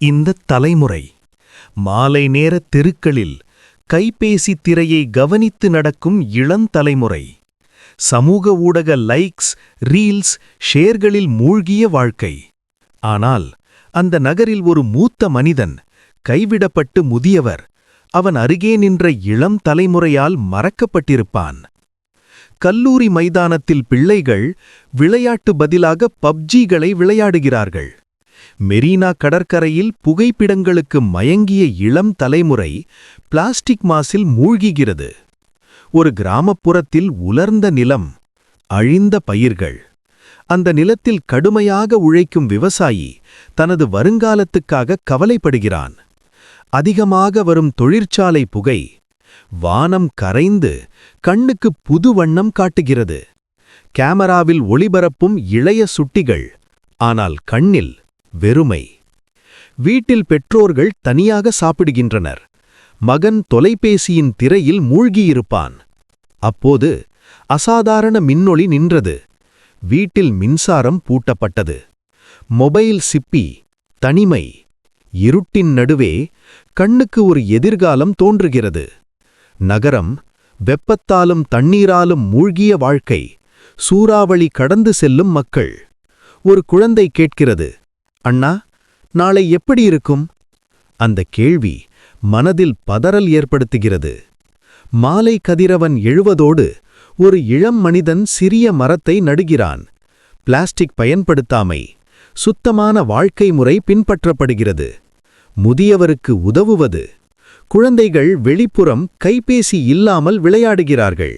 இந்த தலைமுறை. மாலை நேர தெருக்களில் கைபேசி திரையை கவனித்து நடக்கும் இளந்தலைமுறை சமூக ஊடக லைக்ஸ் ரீல்ஸ் ஷேர்களில் மூழ்கிய வாழ்க்கை. ஆனால் அந்த நகரில் ஒரு மூத்த மனிதன் கைவிடப்பட்டு முதியவர் அவன் அருகே நின்ற இளம் தலைமுறையால் மறக்கப்பட்டிருப்பான். கல்லூரி மைதானத்தில் பிள்ளைகள் விளையாட்டு பதிலாக பப்ஜிகளை விளையாடுகிறார்கள். மெரீனா கடற்கரையில் புகைப்பிடங்களுக்கு மயங்கிய இளம் தலைமுறை பிளாஸ்டிக் மாசில் மூழ்குகிறது. ஒரு கிராமப்புறத்தில் உலர்ந்த நிலம் அழிந்த பயிர்கள். அந்த நிலத்தில் கடுமையாக உழைக்கும் விவசாயி தனது வருங்காலத்துக்காக கவலைப்படுகிறான். அதிகமாக வரும் தொழிற்சாலை புகை வானம் கரைந்து கண்ணுக்கு புது வண்ணம் காட்டுகிறது. கேமராவில் ஒளிபரப்பும் இளைய சுட்டிகள் ஆனால் கண்ணில் வெறுமை. வீட்டில் பெற்றோர்கள் தனியாக சாப்பிடுகின்றனர். மகன் தொலைபேசியின் திரையில் மூழ்கியிருப்பான். அப்போது அசாதாரண மின்னொளி நின்றது. வீட்டில் மின்சாரம் பூட்டப்பட்டது. மொபைல் சிப்பி தனிமை. இருட்டின் நடுவே கண்ணுக்கு ஒரு எதிர்காலம் தோன்றுகிறது. நகரம் வெப்பத்தாலும் தண்ணீராலும் மூழ்கிய வாழ்க்கை. சூறாவளி கடந்து செல்லும் மக்கள். ஒரு குழந்தை கேட்கிறது. அண்ணா நாளை எப்படி இருக்கும்? அந்த கேள்வி மனதில் பதறல் ஏற்படுத்துகிறது. மாலை கதிரவன் எழுவதோடு ஒரு இளம் மனிதன் சிறிய மரத்தை நடுகிறான். பிளாஸ்டிக் பயன்படுத்தாமை சுத்தமான வாழ்க்கை முறை பின்பற்றப்படுகிறது. முதியவருக்கு உதவுவது. குழந்தைகள் வெளிப்புறம் கைபேசி இல்லாமல் விளையாடுகிறார்கள்.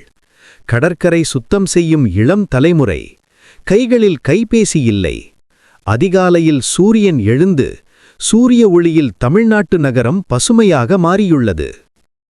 கடற்கரை சுத்தம் செய்யும் இளம் தலைமுறை. கைகளில் கைபேசி இல்லை. அதிகாலையில் சூரியன் எழுந்து சூரிய ஒளியில் தமிழ்நாட்டு நகரம் பசுமையாக மாறியுள்ளது.